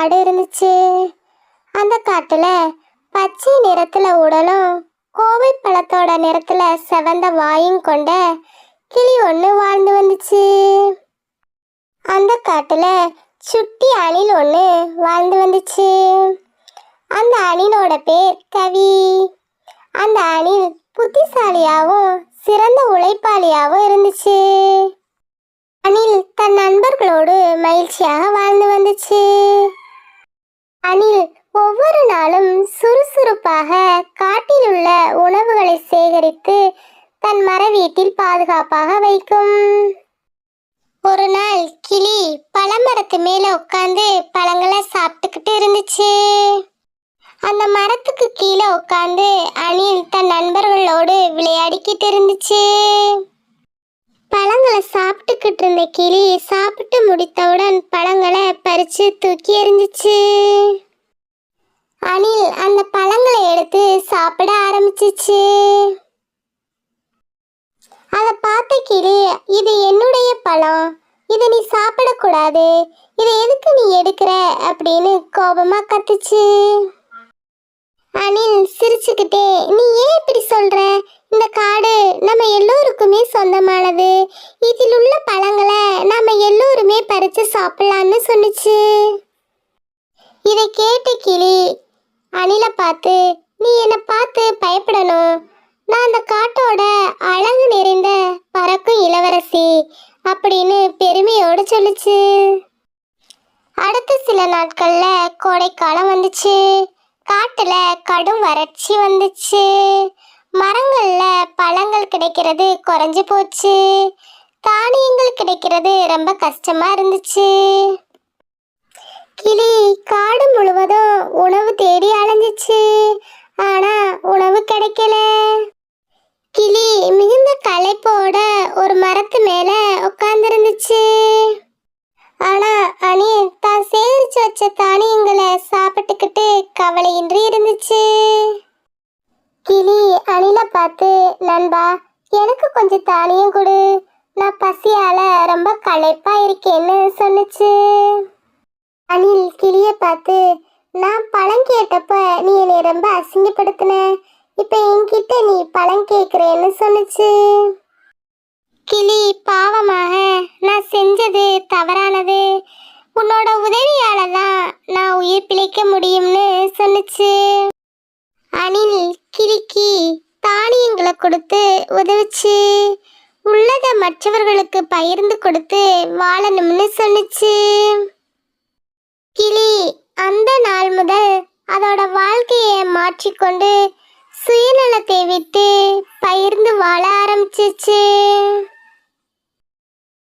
காடு இருந்துச்சு. அந்த காட்டுல பச்சை நிறத்துல உடலும் கோவை பழத்தோட நிறத்துல செவந்த வாயும் கொண்ட கிளி ஒன்று வாழ்ந்து வந்துச்சு. அந்த காட்டுல சுட்டி அணில் ஒன்று வாழ்ந்து வந்துச்சு. அந்த அணிலோட பேர் கவி. அந்த அணில் புத்திசாலியாகவும் சிறந்த உழைப்பாளியாகவும் இருந்துச்சு. அணில் தன் நண்பர்களோடு மகிழ்ச்சியாக வாழ்ந்து வந்துச்சு. அணில் ஒவ்வொரு நாளும் சுறுசுறுப்பாக காட்டில் உள்ள உணவுகளை சேகரித்து தன் மர வீட்டில் பாதுகாப்பாக வைக்கும். ஒரு நாள் கிளி பழமரத்து மேல உட்காந்து பழங்களை சாப்பிட்டுக்கிட்டு இருந்துச்சு. அந்த மரத்துக்கு கீழே உட்காந்து அணில் தன் நண்பர்களோடு விளையாடிக்கிட்டு இருந்துச்சு. பழங்களை சாப்பிட்டுக்கிட்டு இருந்த கிளி சாப்பிட்டு முடித்தவுடன் பழங்களை பறிச்சு தூக்கி எறிஞ்சிச்சு. அணில் அந்த பழங்களை எடுத்து சாப்பிட ஆரம்பிச்சிச்சு. அதை பார்த்த கிளி இது என்னுடைய பழம் இதை நீ சாப்பிடக்கூடாது இதை எதுக்கு நீ எடுக்கிற அப்படின்னு கோபமா கத்துச்சு. அனில் சிரிச்சுக்கிட்டே நீ ஏன் இப்படி சொல்ற? இந்த காடு சொந்தமானது. இதில் உள்ள பழங்களை நாம எல்லோருமே பறிச்சு சாப்பிடலான்னு சொன்னுச்சு. இதை கேட்ட கிளி அணிலை பார்த்து நீ என்னை பார்த்து பயப்படணும். நான் அந்த காட்டோட அழகு நிறைந்த பறக்கும் இளவரசி அப்படின்னு பெருமையோடு சொல்லுச்சு. அடுத்த சில நாட்கள்ல கோடைக்காலம் வந்துச்சு. காட்டுல கடும் வறட்சி வந்துச்சு. மரங்கள்ல பழங்கள் கிடைக்கிறது குறைஞ்சு போச்சு. தானியங்கள் கிடைக்கிறது ரொம்ப கஷ்டமா இருந்துச்சு. கிளி காடு முழுவதும் உணவு தேடி அலைஞ்சிச்சு. ஆனா உணவு கிடைக்கல. கிளி மிகுந்த களைப்போட ஒரு மரத்து மேல உட்கார்ந்துருந்துச்சு ஆனா அணி தான் சேகரிச்சு வச்ச தானியங்களை சாப்பிட்டுக்கிட்டு கவலையின்றி இருந்துச்சு. கிளி அணில பார்த்து நண்பா எனக்கு கொஞ்சம் தானியம் கொடு. நான் பசியால ரொம்ப களைப்பா இருக்கேன்னு சொன்னுச்சு. அணில் கிளிய பார்த்து நான் பழம் கேட்டப்ப நீ என்னை ரொம்ப அசிங்கப்படுத்தின. இப்ப என்கிட்ட நீ பழம் கேக்குறேன்னு சொன்னுச்சு. கிளி பாவமாக நான் செஞ்சது தவறானது. உன்னோட உதவியால தான் நான் உயிர் பிழைக்க முடியும்னு சொன்னுச்சு. அணில் தானியங்களை கொடுத்து உதவுச்சு உள்ளத மற்றவர்களுக்கு பகிர்ந்து கொடுத்து வாழணும்னு சொன்னுச்சு. கிளி அந்த நாள் முதல் அதோட வாழ்க்கையை மாற்றிக்கொண்டு சுயநலத்தை விட்டு பகிர்ந்து வாழ ஆரம்பிச்சிச்சு.